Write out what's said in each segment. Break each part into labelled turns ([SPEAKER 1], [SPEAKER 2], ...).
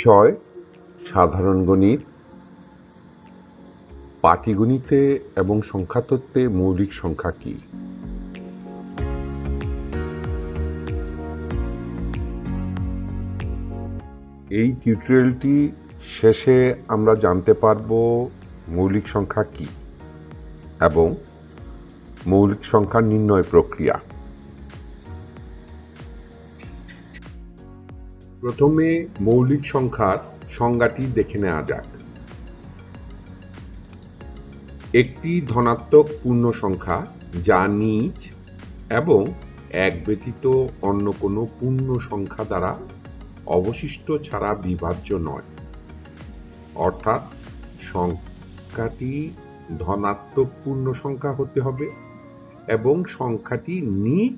[SPEAKER 1] বিষয়, সাধারণ গণিত, পাটিগণিতে এবং সংখ্যাতত্ত্বে মৌলিক সংখ্যা কি? এই টিউটোরিয়ালটি শেষে আমরা জানতে পারব মৌলিক সংখ্যা কি এবং মৌলিক সংখ্যা নির্ণয় প্রক্রিয়া। প্রথমে মৌলিক সংখ্যার সংজ্ঞাটি দেখে নেওয়া যাক। একটি ধনাত্মক পূর্ণ সংখ্যা যা নিজ এবং এক ব্যতীত অন্য কোনো পূর্ণ সংখ্যা দ্বারা অবশিষ্ট ছাড়া বিভাজ্য নয়। অর্থাৎ সংখ্যাটি ধনাত্মক পূর্ণ সংখ্যা হতে হবে এবং সংখ্যাটি নিজ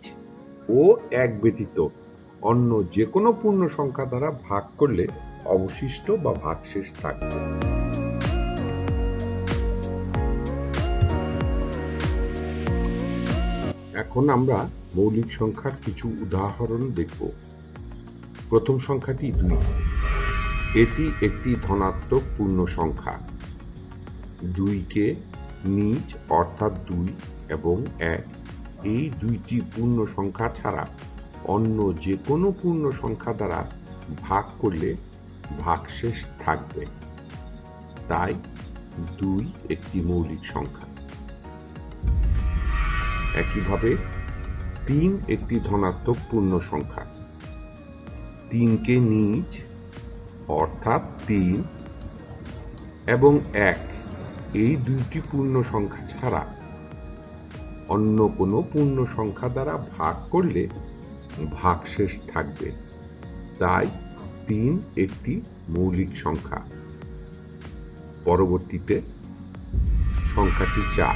[SPEAKER 1] ও এক ব্যতীত অন্য যে কোনো পূর্ণ সংখ্যা দ্বারা ভাগ করলে অবশিষ্ট বা ভাগশেষ থাকবে। এখন আমরা মৌলিক সংখ্যার কিছু উদাহরণ দেখব। প্রথম সংখ্যাটি দুই। এটি একটি ধনাত্মক পূর্ণ সংখ্যা দুইকে নিজ অর্থাৎ দুই এবং এক। এই দুইটি পূর্ণ সংখ্যা ছাড়া অন্য যে কোনো পূর্ণ সংখ্যা দ্বারা ভাগ করলে ভাগশেষ থাকবে। তাই দুই একটি মৌলিক সংখ্যা। একইভাবে তিন একটি ধনাত্মক পূর্ণ সংখ্যা তিনকে নিজ, অর্থাৎ তিন এবং এক, এই দুইটি পূর্ণ সংখ্যা ছাড়া অন্য কোনো পূর্ণ সংখ্যা দ্বারা ভাগ করলে ভাগশেষ থাকবে। তাই তিন একটি মৌলিক সংখ্যা। পরবর্তীতে সংখ্যাটি চার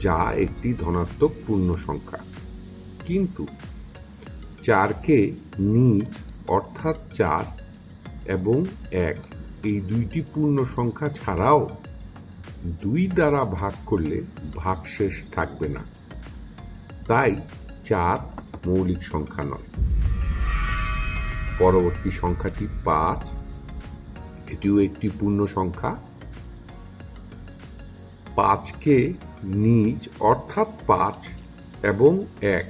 [SPEAKER 1] যা একটি ধনাত্মক পূর্ণ সংখ্যা। কিন্তু চারকে নিজ অর্থাৎ চার এবং এক, এই দুইটি পূর্ণ সংখ্যা ছাড়াও দুই দ্বারা ভাগ করলে ভাগশেষ থাকবে না। তাই চার মৌলিক সংখ্যা নয়। পরবর্তী সংখ্যাটি পাঁচ। এটিও একটি পূর্ণ সংখ্যা। পাঁচকে নিজ, অর্থাৎ পাঁচ এবং এক।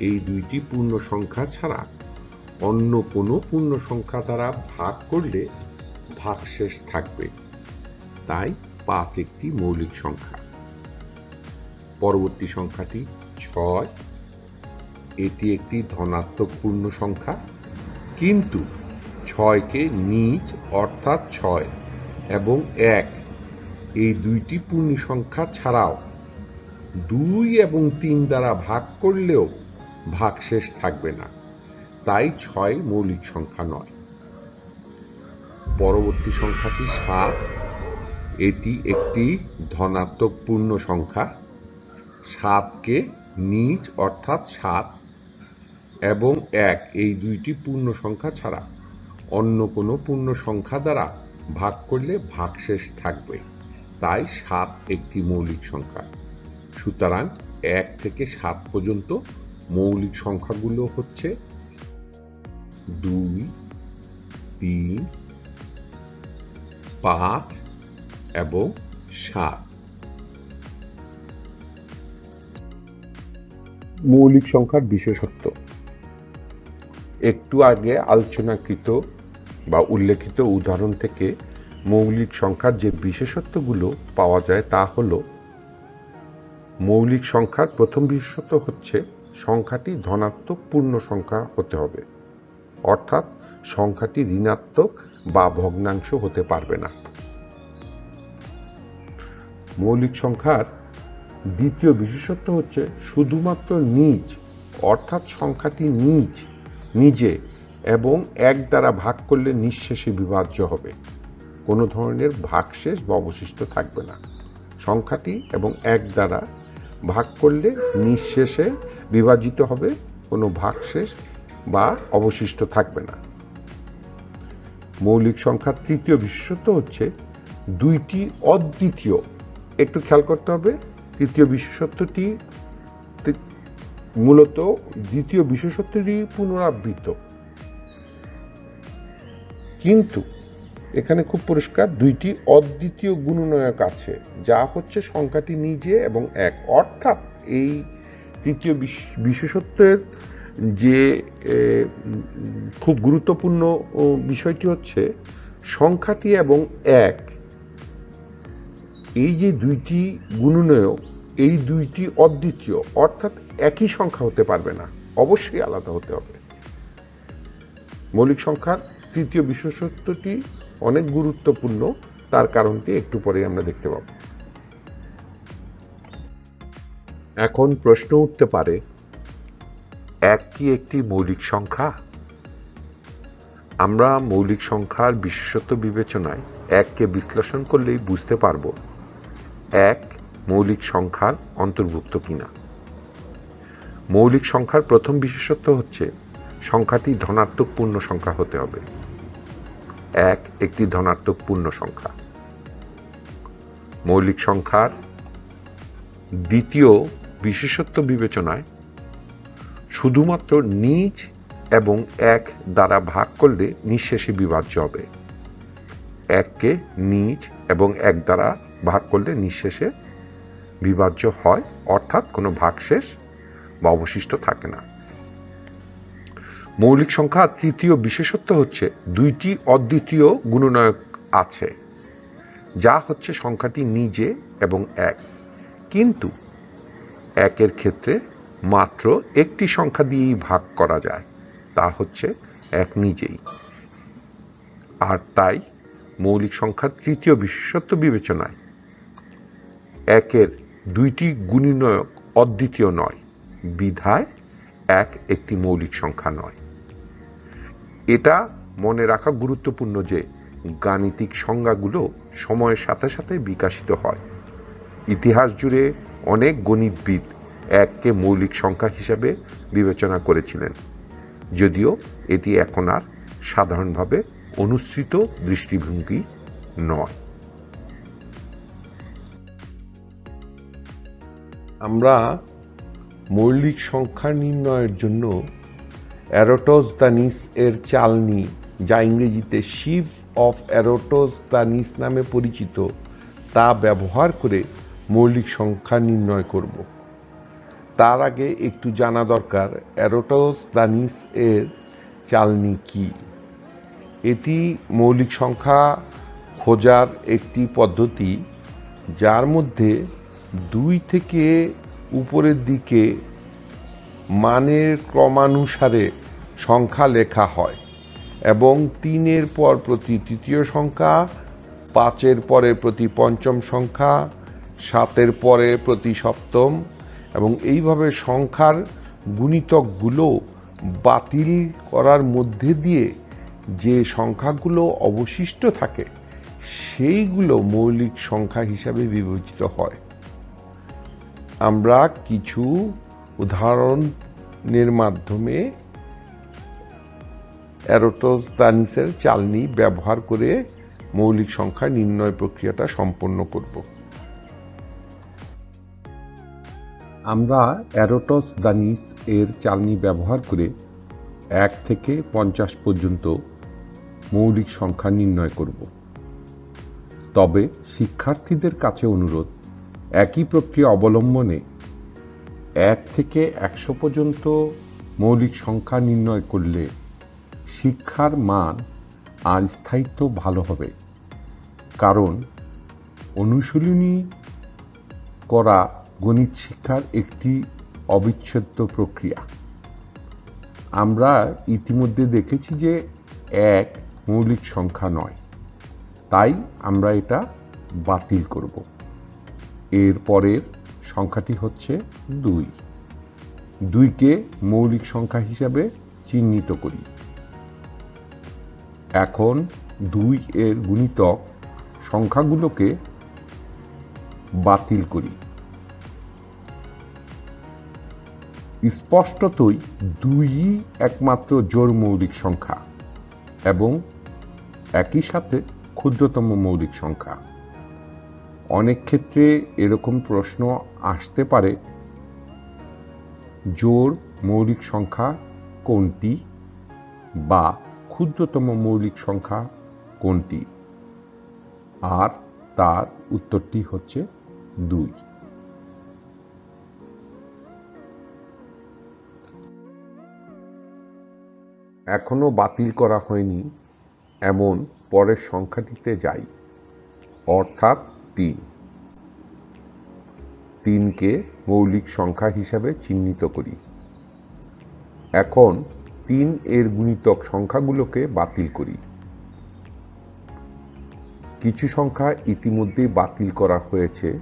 [SPEAKER 1] এই দুইটি পূর্ণ সংখ্যা ছাড়া অন্য কোনো পূর্ণ সংখ্যা দ্বারা ভাগ করলে ভাগশেষ থাকবে। তাই পাঁচ একটি মৌলিক সংখ্যা। পরবর্তী সংখ্যাটি ছয় এটি একটি ধনাত্মক পূর্ণ সংখ্যা। কিন্তু ছয়কে নিজ অর্থাৎ ছয় এবং এক, এই দুইটি পূর্ণ সংখ্যা ছাড়াও দুই এবং তিন দ্বারা ভাগ করলেও ভাগশেষ থাকবে না। তাই ছয় মৌলিক সংখ্যা নয়। পরবর্তী সংখ্যাটি সাত। এটি একটি ধনাত্মক পূর্ণ সংখ্যা। সাতকে নিজ অর্থাৎ সাত এবং এক, এই দুইটি পূর্ণ সংখ্যা ছাড়া অন্য কোনো পূর্ণ সংখ্যা দ্বারা ভাগ করলে ভাগশেষ থাকবে। তাই সাত একটি মৌলিক সংখ্যা। সুতরাং এক থেকে সাত পর্যন্ত মৌলিক সংখ্যাগুলো হচ্ছে দুই, তিন, পাঁচ এবং সাত। মৌলিক সংখ্যার বিশেষত্ব। একটু আগে আলোচনাকৃত বা উল্লেখিত উদাহরণ থেকে মৌলিক সংখ্যার যে বিশেষত্বগুলো পাওয়া যায় তা হল, মৌলিক সংখ্যার প্রথম বিশেষত্ব হচ্ছে সংখ্যাটি ধনাত্মক পূর্ণ সংখ্যা হতে হবে। অর্থাৎ সংখ্যাটি ঋণাত্মক বা ভগ্নাংশ হতে পারবে না। মৌলিক সংখ্যার দ্বিতীয় বিশেষত্ব হচ্ছে শুধুমাত্র নিজ, অর্থাৎ সংখ্যাটি নিজ, নিজে, এবং এক দ্বারা ভাগ করলে নিঃশেষে বিভাজ্য হবে। কোনো ধরনের ভাগশেষ বা অবশিষ্ট থাকবে না। সংখ্যাটি এবং এক দ্বারা ভাগ করলে নিঃশেষে বিভাজিত হবে, কোনো ভাগশেষ বা অবশিষ্ট থাকবে না। মৌলিক সংখ্যার তৃতীয় বিশেষত্ব হচ্ছে দুইটি অদ্বিতীয়। একটু খেয়াল করতে হবে তৃতীয় বিশেষত্বটি মূলত দ্বিতীয় বিশেষত্বটি পুনরাবৃত্ত। কিন্তু এখানে খুব পরিষ্কার দুইটি অদ্বিতীয় গুণনয়ক আছে, যা হচ্ছে সংখ্যাটি নিজে এবং এক। অর্থাৎ এই তৃতীয় বিশ- বিশেষত্বের যে খুব গুরুত্বপূর্ণ বিষয়টি হচ্ছে সংখ্যাটি এবং এক। এই যে দুইটি গুণনয়ক, এই দুইটি অদ্বিতীয়, অর্থাৎ একই সংখ্যা হতে পারবে না, অবশ্যই আলাদা হতে হবে। মৌলিক সংখ্যার তৃতীয় বিশেষত্বটি অনেক গুরুত্বপূর্ণ, তার কারণটি একটু পরে আমরা দেখতে পাব। এখন প্রশ্ন উঠতে পারে, এক কি একটি মৌলিক সংখ্যা? আমরা মৌলিক সংখ্যার বিশেষত্ব বিবেচনায় এককে বিশ্লেষণ করলেই বুঝতে পারব এক, মৌলিক সংখ্যার অন্তর্ভুক্ত কিনা। মৌলিক সংখ্যার প্রথম বিশেষত্ব হচ্ছে সংখ্যাটি ধনাত্মক পূর্ণ সংখ্যা হতে হবে। এক, একটি ধনাত্মক পূর্ণ সংখ্যা। মৌলিক সংখ্যার দ্বিতীয় বিশেষত্ব বিবেচনায় শুধুমাত্র নিজ এবং এক দ্বারা ভাগ করলে নিঃশেষে বিভাজ্য হবে। এককে নিজ এবং এক দ্বারা ভাগ করলে নিঃশেষে বিভাজ্য হয়, অর্থাৎ কোনো ভাগশেষ বা অবশিষ্ট থাকে না। মৌলিক সংখ্যা তৃতীয় বিশেষত্ব হচ্ছে দুইটি অদ্বিতীয় গুণনায়ক আছে, যা হচ্ছে সংখ্যাটি নিজে এবং এক। কিন্তু একের ক্ষেত্রে মাত্র একটি সংখ্যা দিয়েই ভাগ করা যায়, তা হচ্ছে এক নিজেই। আর তাই মৌলিক সংখ্যার তৃতীয় বিশেষত্ব বিবেচনায় একের দুইটি গুণিনয়ক অদ্বিতীয় নয়। বিধায় এক একটি মৌলিক সংখ্যা নয়। এটা মনে রাখা গুরুত্বপূর্ণ যে গাণিতিক সংজ্ঞাগুলো সময়ের সাথে সাথে বিকাশিত হয়। ইতিহাস জুড়ে অনেক গণিতবিদ এককে মৌলিক সংখ্যা হিসাবে বিবেচনা করেছিলেন। যদিও এটি এখন আর সাধারণভাবে অনুসৃত দৃষ্টিভঙ্গি নয়। আমরা মৌলিক সংখ্যা নির্ণয়ের জন্য অ্যারোটোস দানিস এর চালনি, যা ইংরেজিতে শিভ অফ অ্যারোটোস দানিস নামে পরিচিত, তা ব্যবহার করে মৌলিক সংখ্যা নির্ণয় করব। তার আগে একটু জানা দরকার অ্যারোটোস দানিস এর চালনি কি? এটি মৌলিক সংখ্যা খোঁজার একটি পদ্ধতি, যার মধ্যে দুই থেকে উপরের দিকে মানের ক্রমানুসারে সংখ্যা লেখা হয় এবং তিনের পর প্রতি তৃতীয় সংখ্যা, পাঁচের পরে প্রতি পঞ্চম সংখ্যা, সাতের পরে প্রতি সপ্তম এবং এইভাবে সংখ্যার গুণিতকগুলো বাতিল করার মধ্যে দিয়ে যে সংখ্যাগুলো অবশিষ্ট থাকে, সেইগুলো মৌলিক সংখ্যা হিসাবে বিবেচিত হয়। আমরা কিছু উদাহরণের মাধ্যমে অ্যারোটোস দানিসের চালনি ব্যবহার করে মৌলিক সংখ্যা নির্ণয় প্রক্রিয়াটা সম্পন্ন করব। আমরা অ্যারোটস দানিস এর চালনি ব্যবহার করে এক থেকে পঞ্চাশ পর্যন্ত মৌলিক সংখ্যা নির্ণয় করব। তবে শিক্ষার্থীদের কাছে অনুরোধ একই প্রক্রিয়া অবলম্বনে এক থেকে একশো পর্যন্ত মৌলিক সংখ্যা নির্ণয় করলে শিক্ষার মান আর স্থায়িত্ব ভালো হবে। কারণ অনুশীলনী করা গণিত শিক্ষার একটি অবিচ্ছেদ্য প্রক্রিয়া। আমরা ইতিমধ্যে দেখেছি যে এক মৌলিক সংখ্যা নয়। তাই আমরা এটা বাতিল করব। এর পরের সংখ্যাটি হচ্ছে দুই। দুইকে মৌলিক সংখ্যা হিসাবে চিহ্নিত করি। এখন দুই এর গুণিতক সংখ্যাগুলোকে বাতিল করি। স্পষ্টতই দুইই একমাত্র জোর মৌলিক সংখ্যা এবং একই সাথে ক্ষুদ্রতম মৌলিক সংখ্যা। অনেক ক্ষেত্রে এরকম প্রশ্ন আসতে পারে, জোর মৌলিক সংখ্যা কোনটি বা ক্ষুদ্রতম মৌলিক সংখ্যা কোনটি? আর তার উত্তরটি হচ্ছে দুই। এখনও বাতিল করা হয়নি, এমন পরের সংখ্যাটিতে যাই, অর্থাৎ তিন তিনকে মৌলিক সংখ্যা হিসাবে চিহ্নিত করি। এখন তিন এর গুণিতক সংখ্যাগুলোকে বাতিল করি। কিছু সংখ্যা ইতিমধ্যেই বাতিল করা হয়েছে,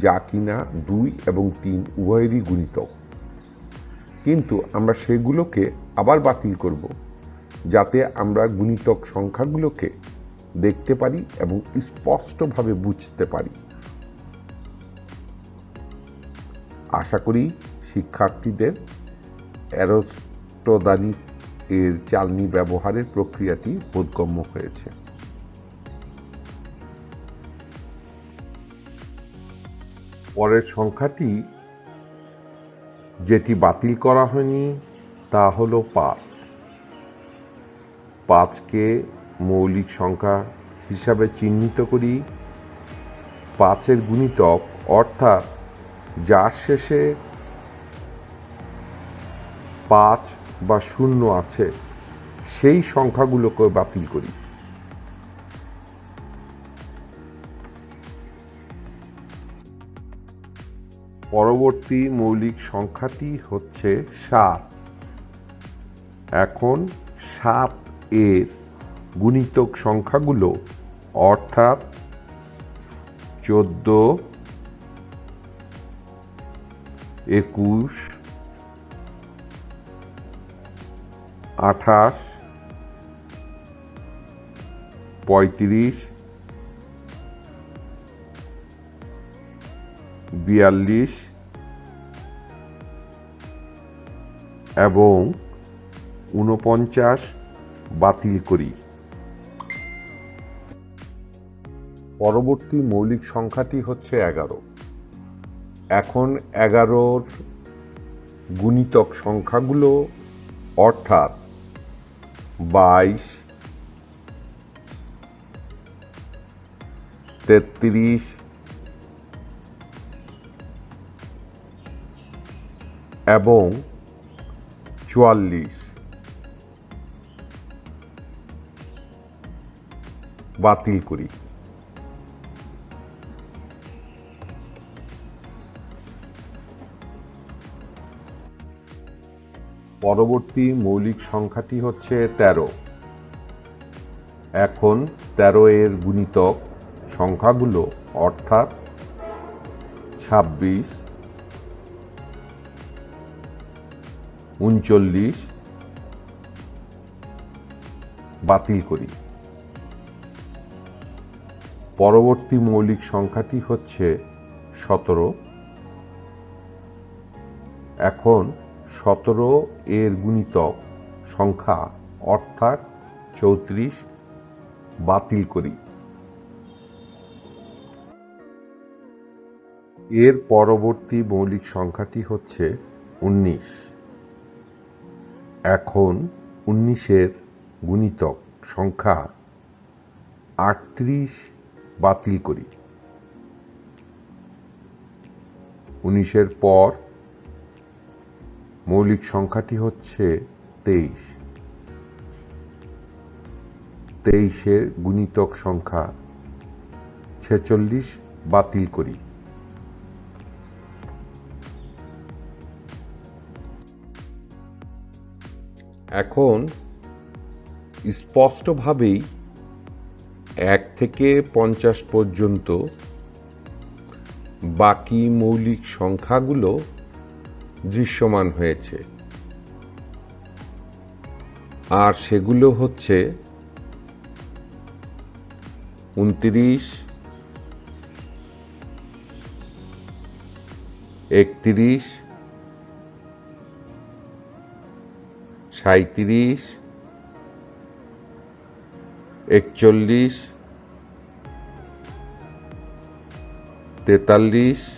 [SPEAKER 1] যা কিনা দুই এবং তিন উভয়েরই গুণিতক। কিন্তু আমরা সেগুলোকে আবার বাতিল করব, যাতে আমরা গুণিতক সংখ্যাগুলোকে দেখতে পারি এবং স্পষ্টভাবে বুঝতে পারি। আশা করি শিক্ষার্থীদের অ্যারোস্টোদানিস এর চালনি ব্যবহারের প্রক্রিয়াটি বোধগম্য হয়েছে। পরের সংখ্যাটি, যেটি বাতিল করা হয়নি তা হলো পাঁচ। পাঁচকে মৌলিক সংখ্যা হিসাবে চিহ্নিত করি। পাঁচের গুণিতক অর্থাৎ যার শেষে পাঁচ বা শূন্য আছে, সেই সংখ্যাগুলোকে বাতিল করি। পরবর্তী মৌলিক সংখ্যাটি হচ্ছে সাত। এখন সাত এর গুণিতক সংখ্যাগুলো অর্থাৎ চোদ্দ একুশ আঠাশ পঁয়ত্রিশ বিয়াল্লিশ এবং ঊনপঞ্চাশ বাতিল করি। পরবর্তী মৌলিক সংখ্যাটি হচ্ছে এগারো। এখন এগারোর গুণিতক সংখ্যাগুলো অর্থাৎ বাইশ, তেত্রিশ, এবং চুয়াল্লিশ। বাতিল করি। পরবর্তী মৌলিক সংখ্যাটি হচ্ছে তেরো। এখন তেরো এর গুণিতক সংখ্যাগুলো অর্থাৎ ছাব্বিশ, উনচল্লিশ বাতিল করি। পরবর্তী মৌলিক সংখ্যাটি হচ্ছে সতেরো। এখন সতেরো এর গুণিতক সংখ্যা অর্থাৎ চৌত্রিশ বাতিল করি। এর পরবর্তী মৌলিক সংখ্যাটি হচ্ছে উনিশ। এখন উনিশের গুণিতক সংখ্যা আটত্রিশ বাতিল করি। উনিশের পর মৌলিক সংখ্যাটি হচ্ছে তেইশ। তেইশের গুণিতক সংখ্যা ছেচল্লিশ বাতিল করি। এখন স্পষ্টভাবেই এক থেকে পঞ্চাশ পর্যন্ত বাকি মৌলিক সংখ্যাগুলো দৃশ্যমান হয়েছে। আর সেগুলো হচ্ছে উনত্রিশ একত্রিশ সাঁত্রিশ একচল্লিশ তেতাল্লিশ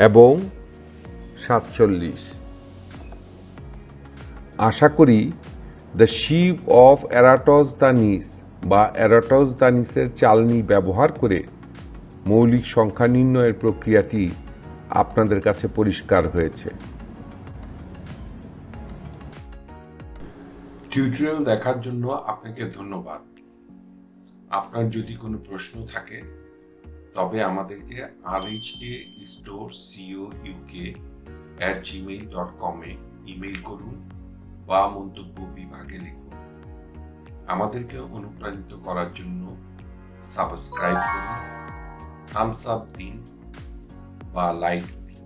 [SPEAKER 1] এবং সাতচল্লিশ। আশা করি দ্য শিপ অফ অ্যারাটস দানিস বা অ্যারাটস দানিসের চালনি ব্যবহার করে মৌলিক সংখ্যা নির্ণয়ের প্রক্রিয়াটি আপনাদের কাছে পরিষ্কার হয়েছে।
[SPEAKER 2] টিউটোরিয়াল দেখার জন্য আপনাকে ধন্যবাদ। আপনার যদি কোনো প্রশ্ন থাকে তবে আমাদেরকে R H K store C O UK at gmail dot কমে ইমেইল করুন বা মন্তব্য বিভাগে লিখুন। আমাদেরকে অনুপ্রাণিত করার জন্য সাবস্ক্রাইব করুন থামস আপ দিন বা লাইক দিন।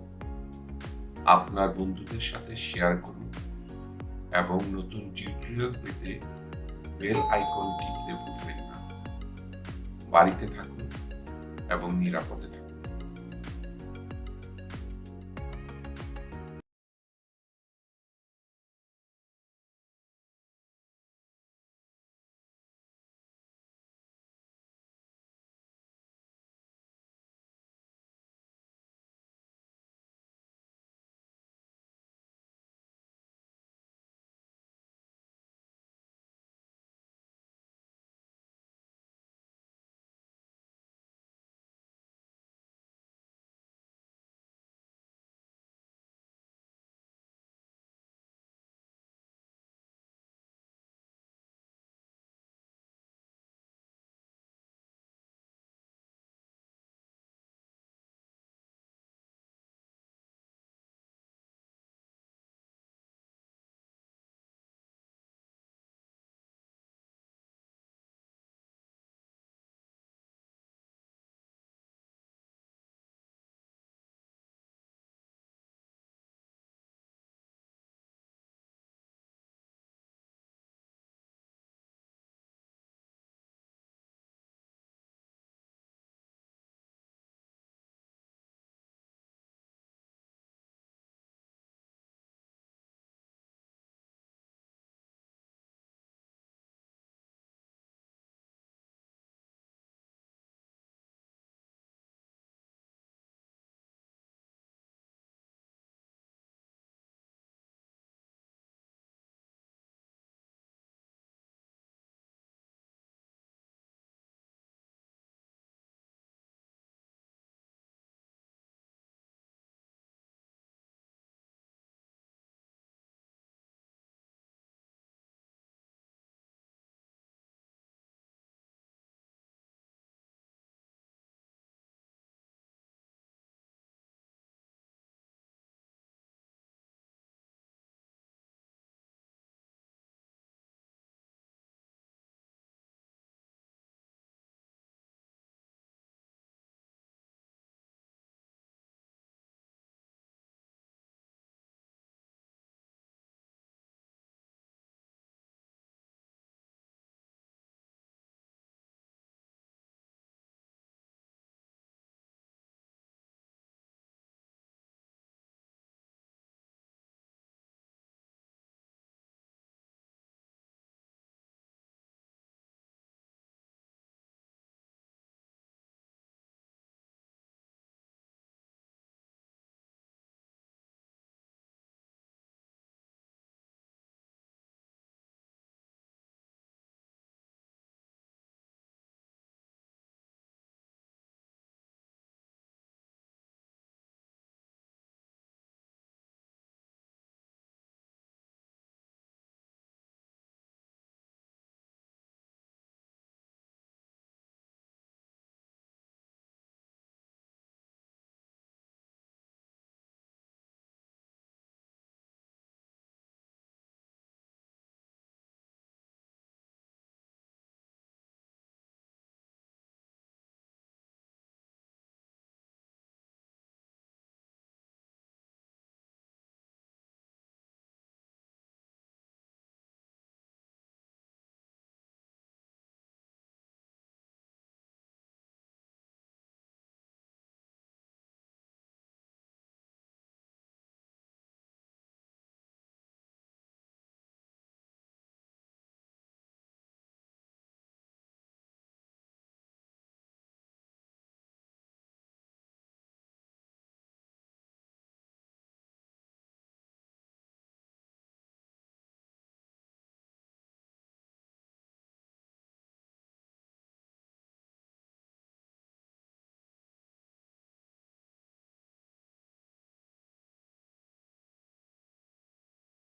[SPEAKER 2] আপনার বন্ধুদের সাথে শেয়ার করুন এবং নতুন টিউটোরিয়াল পেতে বেল আইকন টিপতে ভুলবেন না। বাড়িতে থাকুন। এবং নিরাপদে থাকুন